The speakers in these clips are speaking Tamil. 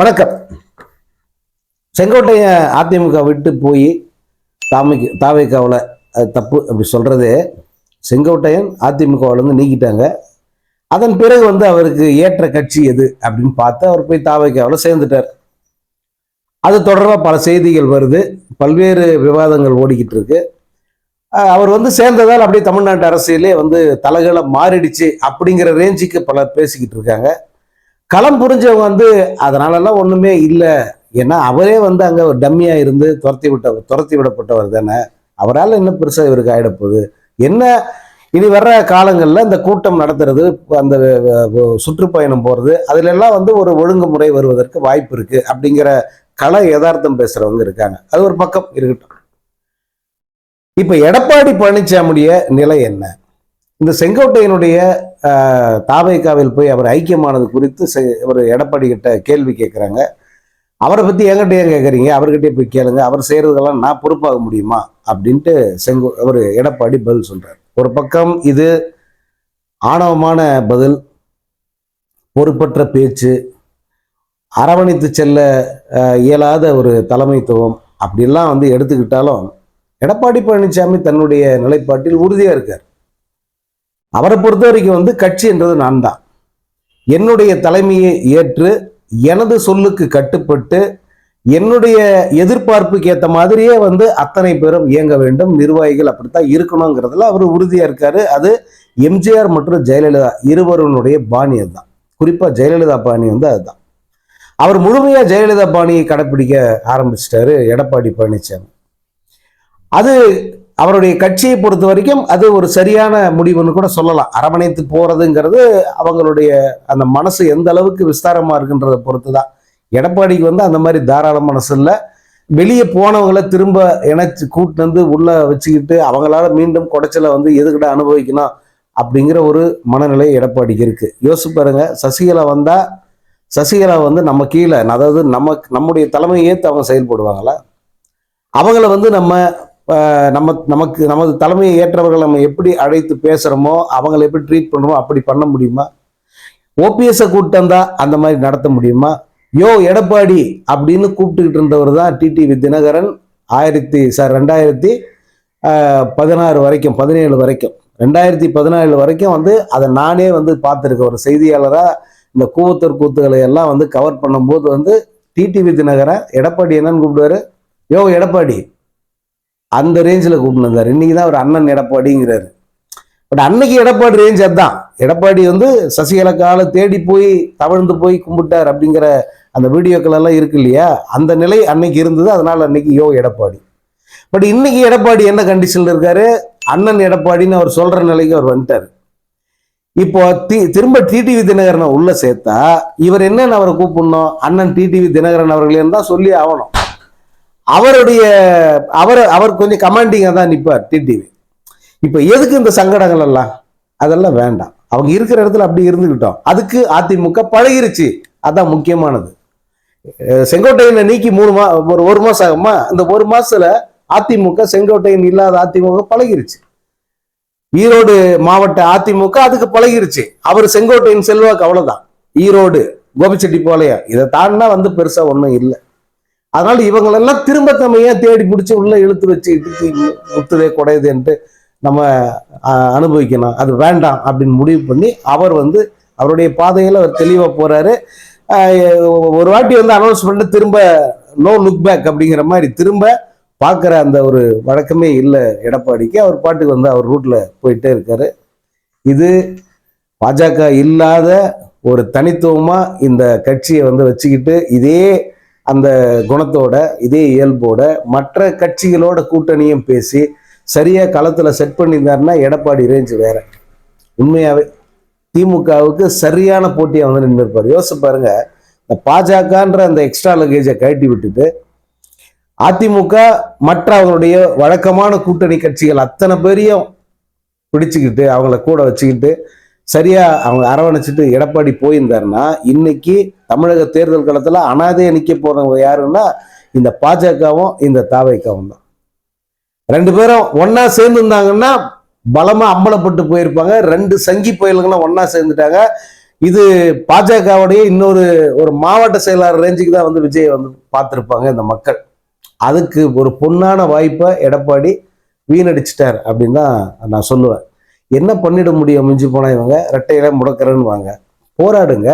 வணக்கம். செங்கோட்டைய அதிமுக விட்டு போய் தாமிக்கு தாவைக்காவில் அது தப்பு அப்படி சொல்கிறது செங்கோட்டையன் அதிமுகவிலேருந்து நீக்கிட்டாங்க. அதன் பிறகு வந்து அவருக்கு ஏற்ற கட்சி எது அப்படின்னு பார்த்து அவர் போய் தாவைக்காவில் சேர்ந்துட்டார். அது தொடர்பாக பல செய்திகள் வருது. பல்வேறு விவாதங்கள் ஓடிக்கிட்டு இருக்கு. அவர் வந்து சேர்ந்ததால் அப்படியே தமிழ்நாட்டு அரசியலே வந்து தலைகளை மாறிடுச்சு அப்படிங்கிற ரேஞ்சுக்கு பலர் பேசிக்கிட்டு இருக்காங்க. களம் புரிஞ்சவங்க வந்து அதனாலலாம் ஒன்றுமே இல்லை. ஏன்னா அவரே வந்து அங்கே ஒரு டம்மியாக இருந்து துரத்தி விட்ட துரத்தி விடப்பட்டவர் தானே. அவரால் என்ன பெருசாக இவருக்கு ஆகிடப்போகுது என்ன இனி வர்ற காலங்களில் இந்த கூட்டம் நடத்துறது அந்த சுற்றுப்பயணம் போகிறது அதிலெல்லாம் வந்து ஒரு ஒழுங்குமுறை வருவதற்கு வாய்ப்பு இருக்குது அப்படிங்கிற கள யதார்த்தம் பேசுகிறவங்க இருக்காங்க. அது ஒரு பக்கம் இருக்கட்டும். இப்போ எடப்பாடி பழனிசாமியுடைய நிலை என்ன? இந்த செங்கோட்டையனுடைய தாபைக்காவில் தாவேக்காவில் போய் அவர் ஐக்கியமானது குறித்து செ- ஒரு எடப்பாடி கிட்ட கேள்வி கேட்குறாங்க அவரை பற்றி என்கிட்ட ஏன் கேட்குறீங்க அவர்கிட்டயே போய் கேளுங்க. அவர் செய்கிறதெல்லாம் நான் பொறுப்பாக முடியுமா? அப்படின்ட்டு செங்கோ அவர் எடப்பாடி பதில் சொல்கிறார் ஒரு பக்கம் இது ஆணவமான பதில் பொறுப்பற்ற பேச்சு அரவணைத்து செல்ல இயலாத ஒரு தலைமைத்துவம் அப்படிலாம் வந்து எடுத்துக்கிட்டாலும் எடப்பாடி பழனிசாமி தன்னுடைய நிலைப்பாட்டில் உறுதியாக இருக்கார். அவரை பொறுத்த வரைக்கும் வந்து கட்சின்றது நான் தான் என்னுடைய தலைமையை ஏற்று எனது சொல்லுக்கு கட்டுப்பட்டு என்னுடைய எதிர்பார்ப்புக்கு ஏற்ற மாதிரியே வந்து அத்தனை பேரும் இயங்க வேண்டும். நிர்வாகிகள் அப்படித்தான் இருக்கணுங்கிறதுல அவர் உறுதியாக இருக்காரு. அது எம்ஜிஆர் மற்றும் ஜெயலலிதா இருவருடைய பாணி அதுதான். குறிப்பாக ஜெயலலிதா பாணி வந்து அதுதான். அவர் முழுமையாக ஜெயலலிதா பாணியை கடைப்பிடிக்க ஆரம்பிச்சிட்டாரு. எடப்பாடி பழனிசாமி அது அவருடைய கட்சியை பொறுத்த வரைக்கும் அது ஒரு சரியான முடிவுன்னு கூட சொல்லலாம். அரவணைத்து போறதுங்கிறது அவங்களுடைய அந்த மனசு எந்த அளவுக்கு விஸ்தாரமா இருக்குன்றதை பொறுத்து தான் எடப்பாடிக்கு வந்து அந்த மாதிரி தாராள மனசு இல்லை. வெளியே போனவங்களை திரும்ப இணைச்சு கூட்டு வந்து உள்ள வச்சுக்கிட்டு அவங்களால மீண்டும் குடைச்சலை வந்து எதுக்கிட்ட அனுபவிக்கணும் அப்படிங்கிற ஒரு மனநிலை எடப்பாடிக்கு இருக்கு. யோசிச்சு பாருங்க சசிகலா வந்தா சசிகலா வந்து நம்ம கீழே அதாவது நம்ம நம்முடைய தலைமையை ஏற்று அவங்க செயல்படுவாங்களா? அவங்கள வந்து நம்ம நம்ம நமக்கு நமது தலைமையை ஏற்றவர்கள் நம்ம எப்படி அழைத்து பேசுகிறோமோ அவங்கள எப்படி ட்ரீட் பண்ணுறோமோ அப்படி பண்ண முடியுமா? ஓபிஎஸ்ஸை கூட்டம் தான் அந்த மாதிரி நடத்த முடியுமா? யோ எடப்பாடி அப்படின்னு கூப்பிட்டுக்கிட்டு இருந்தவர் தான் டிடிவி தினகரன் ஆயிரத்தி சார் ரெண்டாயிரத்தி பதினாறு வரைக்கும் பதினேழு வரைக்கும். ரெண்டாயிரத்தி பதினாலு வரைக்கும் வந்து அதை நானே வந்து பார்த்துருக்கேன். ஒரு செய்தியாளராக இந்த கூவத்தூர் கூத்துக்களை எல்லாம் வந்து கவர் பண்ணும்போது வந்து டிடிவி தினகரன் எடப்பாடி என்னன்னு கூப்பிடுவாரு? யோ எடப்பாடி அந்த ரேஞ்சில் கூப்பிட்டு இன்றைக்கி தான் அவர் அண்ணன் எடப்பாடிங்கிறாரு. பட் அன்னைக்கு எடப்பாடி ரேஞ்ச் அதுதான். எடப்பாடி வந்து சசிகலா காலை தேடி போய் தவழ்ந்து போய் கும்பிட்டார் அப்படிங்கிற அந்த வீடியோக்கள் எல்லாம் இருக்கு இல்லையா? அந்த நிலை அன்னைக்கு இருந்தது. அதனால் அன்னைக்கு யோ எடப்பாடி. பட் இன்னைக்கு எடப்பாடி என்ன கண்டிஷனில் இருக்காரு? அண்ணன் எடப்பாடின்னு அவர் சொல்கிற நிலைக்கு அவர் வந்துட்டார். இப்போ தி திரும்ப டிடிவி தினகரனை உள்ளே சேர்த்தா இவர் என்னென்னு அவரை கூப்பிடணும்? அண்ணன் டிடிவி தினகரன் அவர்களேன்னு தான் சொல்லி ஆகணும். அவருடைய அவர் அவர் கொஞ்சம் கமாண்டிங்காக தான் நிற்பார் டிடிவி இப்போ எதுக்கு இந்த சங்கடங்கள் எல்லாம்? அதெல்லாம் வேண்டாம். அவங்க இருக்கிற இடத்துல அப்படி இருந்துக்கிட்டோம் அதுக்கு அதிமுக பழகிருச்சு. அதான் முக்கியமானது. செங்கோட்டையனை நீக்கி மூணு மா ஒரு ஒரு மாதம் ஆகுமா? இந்த ஒரு மாதத்தில் அதிமுக செங்கோட்டையன் இல்லாத அதிமுக பழகிருச்சு. ஈரோடு மாவட்ட அதிமுக அதுக்கு பழகிருச்சு. அவர் செங்கோட்டையின் செல்வாக்கு அவ்வளோதான் ஈரோடு கோபிச்செட்டி போலையா? இதை தாண்டினா வந்து பெருசாக ஒன்றும் இல்லை. அதனால இவங்களெல்லாம் திரும்ப நம்ம ஏன் தேடி பிடிச்சி உள்ள இழுத்து வச்சு இழுத்து முத்துதே குடையுதுன்ட்டு நம்ம அனுபவிக்கணும். அது வேண்டாம் அப்படின்னு முடிவு பண்ணி அவர் வந்து அவருடைய பாதையில் அவர் தெளிவாக போறாரு. ஒரு வாட்டி வந்து அனௌன்ஸ் பண்ணிட்டு திரும்ப நோ லுக் பேக் அப்படிங்கிற மாதிரி திரும்ப பார்க்குற அந்த ஒரு வழக்கமே இல்லை எடப்பாடிக்கு. அவர் பாட்டுக்கு வந்து அவர் ரூட்ல போயிட்டே இருக்காரு. இது பாஜக இல்லாத ஒரு தனித்துவமாக இந்த கட்சியை வந்து வச்சுக்கிட்டு இதே அந்த குணத்தோட இதே இயல்போட மற்ற கட்சிகளோட கூட்டணியும் பேசி சரியா களத்துல செட் பண்ணியிருந்தாருன்னா எடப்பாடி ரேஞ்ச் வேற. உண்மையாவே திமுகவுக்கு சரியான போட்டியை வந்து நின்று இருப்பார் யோசிச்சு பாருங்க இந்த பாஜகன்ற அந்த எக்ஸ்ட்ரா லக்கேஜை கழட்டி விட்டுட்டு அதிமுக மற்ற அவங்களுடைய வழக்கமான கூட்டணி கட்சிகள் அத்தனை பேரையும் பிடிச்சுக்கிட்டு அவங்கள கூட வச்சுக்கிட்டு சரியா அவங்க அரவணைச்சிட்டு எடப்பாடி போயிருந்தாருன்னா இன்னைக்கு தமிழக தேர்தல் களத்துல அனாதையா நிக்க போறவங்க யாருன்னா இந்த பாஜகவும் இந்த தாவைக்காவும் தான். ரெண்டு பேரும் ஒண்ணா சேர்ந்துருந்தாங்கன்னா பலமா அம்பலப்பட்டு போயிருப்பாங்க. ரெண்டு சங்கி புயலுங்கன்னா ஒன்னா சேர்ந்துட்டாங்க. இது பாஜகவுடைய இன்னொரு ஒரு மாவட்ட செயலாளர் ரேஞ்சுக்கு தான் வந்து விஜய் வந்து பார்த்துருப்பாங்க இந்த மக்கள். அதுக்கு ஒரு பொன்னான வாய்ப்பை எடப்பாடி வீணடிச்சிட்டார் அப்படின்னு தான் நான் சொல்லுவேன். என்ன பண்ணிட முடியும் மிஞ்சி போனா இவங்க? ரெட்டையில முடக்கிறேன்னு வாங்க போராடுங்க.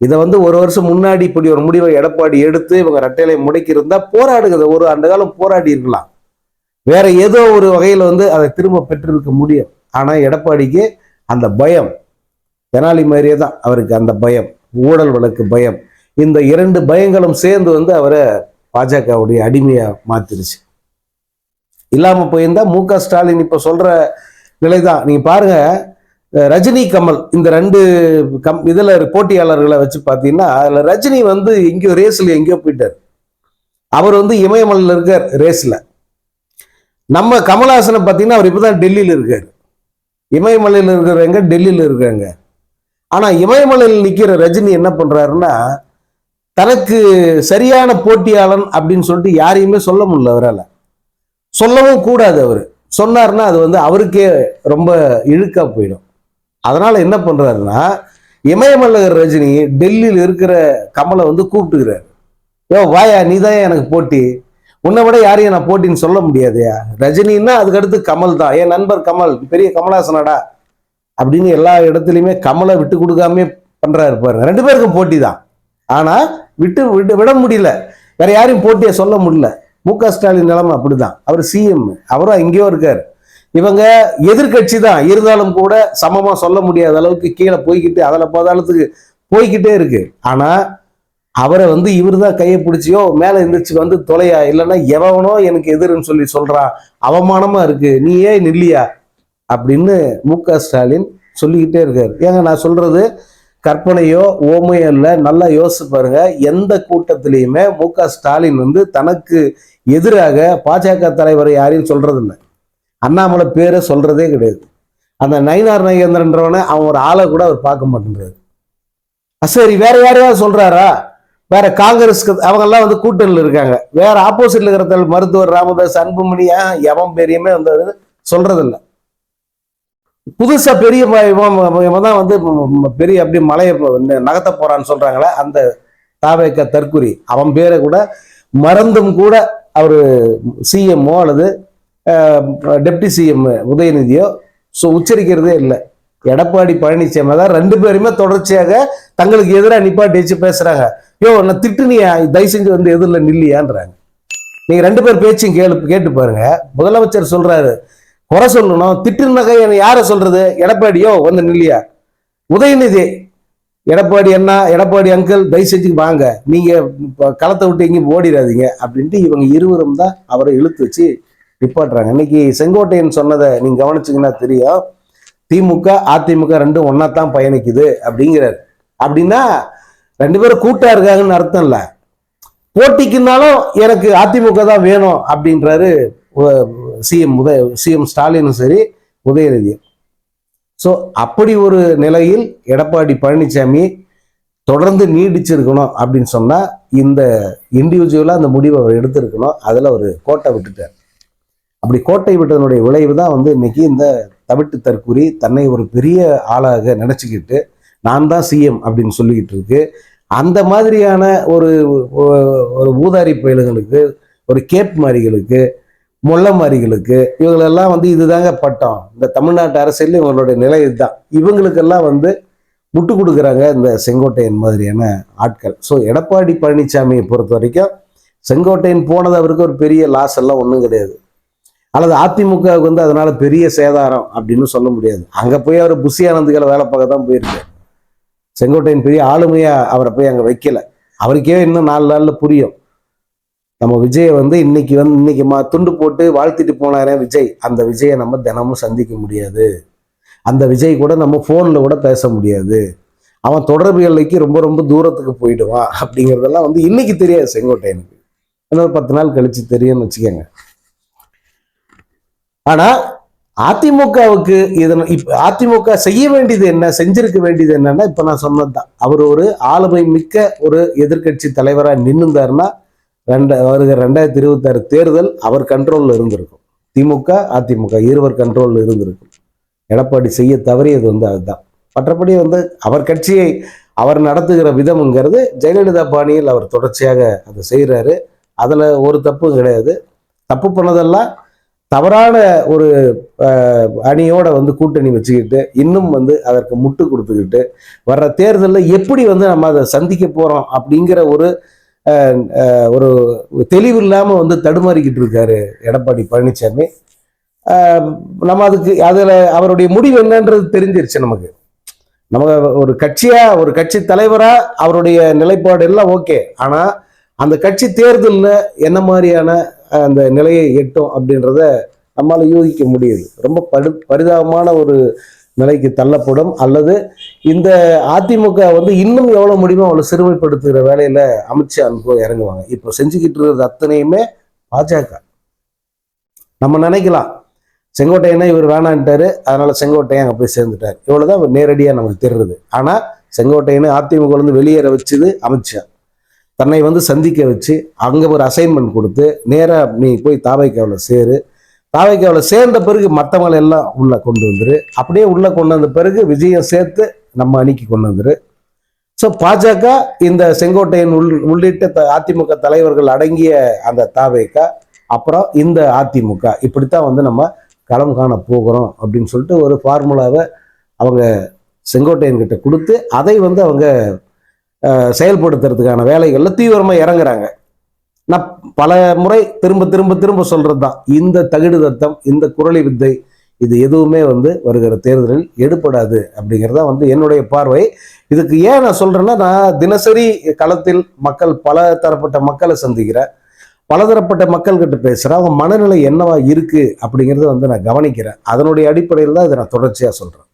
இதை வந்து ஒரு வருஷம் முன்னாடி இப்படி ஒரு முடிவை எடப்பாடி எடுத்து இவங்க ரெட்டையிலை முடக்கியிருந்தா போராடுங்க. ஒரு அந்த காலம் போராடி இருக்கலாம். வேற ஏதோ ஒரு வகையில் வந்து அதை திரும்ப பெற்றிருக்க முடியும். ஆனா எடப்பாடிக்கு அந்த பயம் தெனாலி மாதிரியே தான் அவருக்கு அந்த பயம் ஊழல் வழக்கு பயம். இந்த இரண்டு பயங்களும் சேர்ந்து வந்து அவரை பாஜகவுடைய அடிமையா மாத்திருச்சு. இல்லாம போயிருந்தா மு க ஸ்டாலின் இப்ப சொல்ற நிலைதான். நீங்க பாருங்க பாருங்கள் ரஜினி கமல் இந்த ரெண்டு கம் இதில் போட்டியாளர்களை வச்சு பார்த்தீங்கன்னா அதில் ரஜினி வந்து எங்கேயோ ரேஸில் எங்கேயோ போயிட்டார். அவர் வந்து இமயமலையில் இருக்கார் ரேஸில் நம்ம கமல்ஹாசனை பார்த்தீங்கன்னா அவர் இப்பதான் டெல்லியில் இருக்கார். இமயமலையில் இருக்கிறவங்க டெல்லியில் இருக்காங்க. ஆனால் இமயமலையில் நிற்கிற ரஜினி என்ன பண்ணுறாருன்னா தனக்கு சரியான போட்டியாளன் அப்படின்னு சொல்லிட்டு யாரையுமே சொல்ல முடியல அவரால். சொல்லவும் கூடாது அவர். சொன்னார்னா அது வந்து அவருக்கே ரொம்ப இழுக்கா போயிடும். அதனால என்ன பண்றாருன்னா இமயமல்லகர் ரஜினி டெல்லியில் இருக்கிற கமலை வந்து கூப்பிட்டுக்கிறாரு. யோ வாயா நீ எனக்கு போட்டி. உன்னை விட யாரையும் நான் போட்டின்னு சொல்ல முடியாதுயா ரஜினின்னா அதுக்கடுத்து கமல் தான். என் நண்பர் கமல் பெரிய கமலாசனடா அப்படின்னு எல்லா இடத்துலையுமே கமலை விட்டு கொடுக்காம பண்றாரு பாருங்க. ரெண்டு பேருக்கும் போட்டி தான். ஆனா விட்டு விட்டு விட முடியல. வேற யாரையும் போட்டியை சொல்ல முடியல. மு க. ஸ்டாலின் நிலைமை அப்படிதான். அவர் சிஎம் அவரும் எங்கேயோ இருக்கார். இவங்க எதிர்க்கட்சி தான். இருந்தாலும் கூட சமமாக சொல்ல முடியாத அளவுக்கு கீழே போய்கிட்டு அதில் பாதாளத்துக்கு போய்கிட்டே இருக்கு. ஆனால் அவரை வந்து இவர் தான் கையை பிடிச்சியோ மேலே எந்திரிச்சு வந்து தொலையா? இல்லைன்னா எவனோ எனக்கு எதிர்ன்னு சொல்லி சொல்கிறான் அவமானமாக இருக்கு. நீ ஏன் நில்லியா? அப்படின்னு மு க. ஸ்டாலின் சொல்லிக்கிட்டே இருக்கார். ஏங்க நான் சொல்கிறது கற்பனையோ ஓமையோ இல்லை நல்லா யோசிச்சு பாருங்க. எந்த கூட்டத்திலையுமே மு க ஸ்டாலின் வந்து தனக்கு எதிராக பாஜக தலைவர் யாரையும் சொல்றது இல்லை அண்ணாமலை பேரை சொல்றதே கிடையாது. அந்த நயினார் நயகேந்திரன்றவனை அவன் ஒரு ஆளை கூட அவர் பார்க்க மாட்டேன்றாரு. சரி வேற யாரையாவது சொல்றாரா? வேற காங்கிரஸ்க்கு அவங்கெல்லாம் வந்து கூட்டணியில் இருக்காங்க. வேற ஆப்போசிட்ல இருக்கிற மருத்துவர் ராமதாஸ் அன்புமணி எவன் பெரியமே வந்து சொல்றதில்லை. புதுசாக பெரிய இவன் தான் வந்து பெரிய அப்படி மலையை நகர்த்த போறான்னு சொல்றாங்களே அந்த தாவேக்க தற்குறி அவன் பேரை கூட மறந்தும் கூட அவர் சிஎம்ஓ அல்லது டெப்டி சிஎம் உதயநிதியோ ஸோ உச்சரிக்கிறதே இல்லை. எடப்பாடி பழனிசாமி தான் ரெண்டு பேருமே தொடர்ச்சியாக தங்களுக்கு எதிராக நிப்பாட்டி பேசுகிறாங்க பேசுறாங்க. யோ நான் திட்டுனியா தயவு செஞ்சு வந்து எதிரில் நில்லியான்றாங்க. நீங்க ரெண்டு பேர் பேச்சும் கேளு கேட்டு பாருங்க. முதலமைச்சர் சொல்றாரு குறை சொல்லணும் திட்டுனாக்க என்னை யாரை சொல்றது? எடப்பாடியோ வந்து நில்லையா? உதயநிதி எடப்பாடி அண்ணா எடப்பாடி அங்கிள் தயவு செஞ்சு வாங்க. நீங்க களத்தை விட்டு எங்கேயும் ஓடிடாதீங்க அப்படின்ட்டு இவங்க இருவரும் தான் அவரை இழுத்து வச்சு நிப்பாட்டுறாங்க. இன்னைக்கு செங்கோட்டையன் சொன்னதை நீங்க கவனிச்சிங்கன்னா தெரியும். திமுக அதிமுக ரெண்டும் ஒன்னா தான் பயணிக்குது அப்படிங்கிறார். அப்படின்னா ரெண்டு பேரும் கூட்டா இருக்காங்கன்னு அர்த்தம் இல்லை போட்டிக்குனாலும் எனக்கு அதிமுக தான் வேணும் அப்படின்றாரு சிஎம் உதய சிஎம் ஸ்டாலினும் சரி உதயநிதியும். ஸோ அப்படி ஒரு நிலையில் எடப்பாடி பழனிசாமி தொடர்ந்து நீடிச்சிருக்கணும் அப்படின்னு சொன்னால் இந்த இண்டிவிஜுவலாக அந்த முடிவை அவர் எடுத்திருக்கணும். அதில் ஒரு கோட்டை விட்டுட்டார். அப்படி கோட்டை விட்டதனுடைய விளைவு தான் வந்து இன்னைக்கு இந்த தவிட்டு தற்கூறி தன்னை ஒரு பெரிய ஆளாக நினச்சிக்கிட்டு நான் தான் சிஎம் அப்படின்னு சொல்லிக்கிட்டு இருக்கு. அந்த மாதிரியான ஒரு ஒரு ஊதாரி பயல்களுக்கு ஒரு கேப் மாரிகளுக்கு மொல்லமாரிகளுக்கு இவங்களெல்லாம் வந்து இதுதாங்க பட்டம். இந்த தமிழ்நாட்டு அரசியல் இவங்களுடைய நிலை இதுதான். இவங்களுக்கெல்லாம் வந்து முட்டு கொடுக்குறாங்க இந்த செங்கோட்டையன் மாதிரியான ஆட்கள். ஸோ எடப்பாடி பழனிசாமியை பொறுத்த வரைக்கும் செங்கோட்டையன் போனது அவருக்கு ஒரு பெரிய லாஸ் எல்லாம் ஒன்றும் கிடையாது. அல்லது அதிமுகவுக்கு வந்து அதனால பெரிய சேதாரம் அப்படின்னு சொல்ல முடியாது. அங்கே போய் அவர் புஷி ஆனந்துகளை வேலை பார்க்க தான் போயிருக்காரு. செங்கோட்டையன் பெரிய ஆளுமையாக அவரை போய் அங்கே வைக்கல. அவருக்கே இன்னும் நாலு நாளில் புரியும். நம்ம விஜயை வந்து இன்னைக்கு வந்து இன்னைக்கு மா துண்டு போட்டு வாழ்த்திட்டு போனாரே விஜய். அந்த விஜயை நம்ம தினமும் சந்திக்க முடியாது. அந்த விஜய் கூட நம்ம ஃபோனில் கூட பேச முடியாது. அவன் தொடர்பு எல்லைக்கு ரொம்ப ரொம்ப தூரத்துக்கு போயிடுவான் அப்படிங்கிறதெல்லாம் வந்து இன்னைக்கு தெரியாது செங்கோட்டையனுக்கு. இன்னொரு பத்து நாள் கழிச்சு தெரியும்னு வச்சுக்கோங்க. ஆனா அதிமுகவுக்கு இதன் இப்ப அதிமுக செய்ய வேண்டியது என்ன செஞ்சிருக்க வேண்டியது என்னன்னா இப்ப நான் சொன்னதுதான். அவர் ஒரு ஆளுமை மிக்க ஒரு எதிர்க்கட்சி தலைவரா நின்றுந்தாருன்னா ரெண்ட வருகிற ரெண்டாயிரத்தி இருபத்தாறு தேர்தல் அவர் கண்ட்ரோலில் இருந்திருக்கும். திமுக அதிமுக இருவர் கண்ட்ரோலில் இருந்திருக்கும். எடப்பாடி செய்ய தவறியது வந்து அதுதான். மற்றபடி வந்து அவர் கட்சியை அவர் நடத்துகிற விதம்ங்கிறது ஜெயலலிதா பாணியில் அவர் தொடர்ச்சியாக அதை செய்கிறாரு அதில் ஒரு தப்பும் கிடையாது. தப்பு பண்ணதெல்லாம் தவறான ஒரு அணியோட வந்து கூட்டணி வச்சுக்கிட்டு இன்னும் வந்து அதற்கு முட்டு கொடுத்துக்கிட்டு வர்ற தேர்தலில் எப்படி வந்து நம்ம அதை சந்திக்க போகிறோம் அப்படிங்கிற ஒரு ஒரு தெளிவு இல்லாமல் வந்து தடுமாறிக்கிட்டு இருக்காரு எடப்பாடி பழனிசாமி நம்ம அதுக்கு அதில் அவருடைய முடிவு என்னன்றது தெரிஞ்சிருச்சு நமக்கு. நம்ம ஒரு கட்சியாக ஒரு கட்சி தலைவராக அவருடைய நிலைப்பாடு எல்லாம் ஓகே. ஆனால் அந்த கட்சி தேர்தலில் என்ன மாதிரியான அந்த நிலையை எட்டும் அப்படின்றத நம்மளால் யூகிக்க முடியுது. ரொம்ப படு பரிதாபமான ஒரு நிலைக்கு தள்ளப்படும். அல்லது இந்த அதிமுக வந்து இன்னும் எவ்வளவு முடியுமோ அவ்வளவு சிறுமைப்படுத்துகிற வேலையில அமித்ஷா அனுப்ப இறங்குவாங்க. இப்போ செஞ்சுக்கிட்டு இருக்கிறது அத்தனையுமே பாஜக. நம்ம நினைக்கலாம். செங்கோட்டையனை இவர் வேணான்ட்டாரு. அதனால செங்கோட்டையன் அங்கே போய் சேர்ந்துட்டார். இவ்வளவுதான் நேரடியாக நமக்கு தெரியுது. ஆனால் செங்கோட்டையனை அதிமுகலேருந்து வெளியேற வச்சது அமித்ஷா. தன்னை வந்து சந்திக்க வச்சு அங்கே ஒரு அசைன்மெண்ட் கொடுத்து நேராக நீ போய் தாவைக்காவில் சேரு. தாவைக்காவில் சேர்ந்த பிறகு மற்றவங்களை எல்லாம் உள்ளே கொண்டு வந்துரு. அப்படியே உள்ளே கொண்டு வந்த பிறகு விஜயம் சேர்த்து நம்ம அணிக்கு கொண்டு வந்துரு. ஸோ பாஜக இந்த செங்கோட்டையன் உள் உள்ளிட்ட த- அதிமுக தலைவர்கள் அடங்கிய அந்த தாவேக்கா அப்புறம் இந்த அதிமுக. இப்படித்தான் வந்து நம்ம களம் காண போகிறோம் அப்படின்னு சொல்லிட்டு ஒரு ஃபார்முலாவை அவங்க செங்கோட்டையன் கிட்ட கொடுத்து அதை வந்து அவங்க செயல்படுத்துறதுக்கான வேலைகளில் தீவிரமாக இறங்குறாங்க. நான் பல முறை திரும்ப திரும்ப திரும்ப சொல்றது தான் இந்த தகுடு தத்தம் இந்த குரலி வித்தை இது எதுவுமே வந்து வருகிற தேர்தலில் எடுபடாது அப்படிங்கிறதா வந்து என்னுடைய பார்வை. இதுக்கு ஏன் நான் சொல்றேன்னா நான் தினசரி களத்தில் மக்கள் பல தரப்பட்ட மக்களை சந்திக்கிறேன் பலதரப்பட்ட மக்கள்கிட்ட பேசுகிறேன் அவங்க மனநிலை என்னவா இருக்கு அப்படிங்கிறத வந்து நான் கவனிக்கிறேன். அதனுடைய அடிப்படையில் தான் இதை நான் தொடர்ச்சியாக சொல்கிறேன்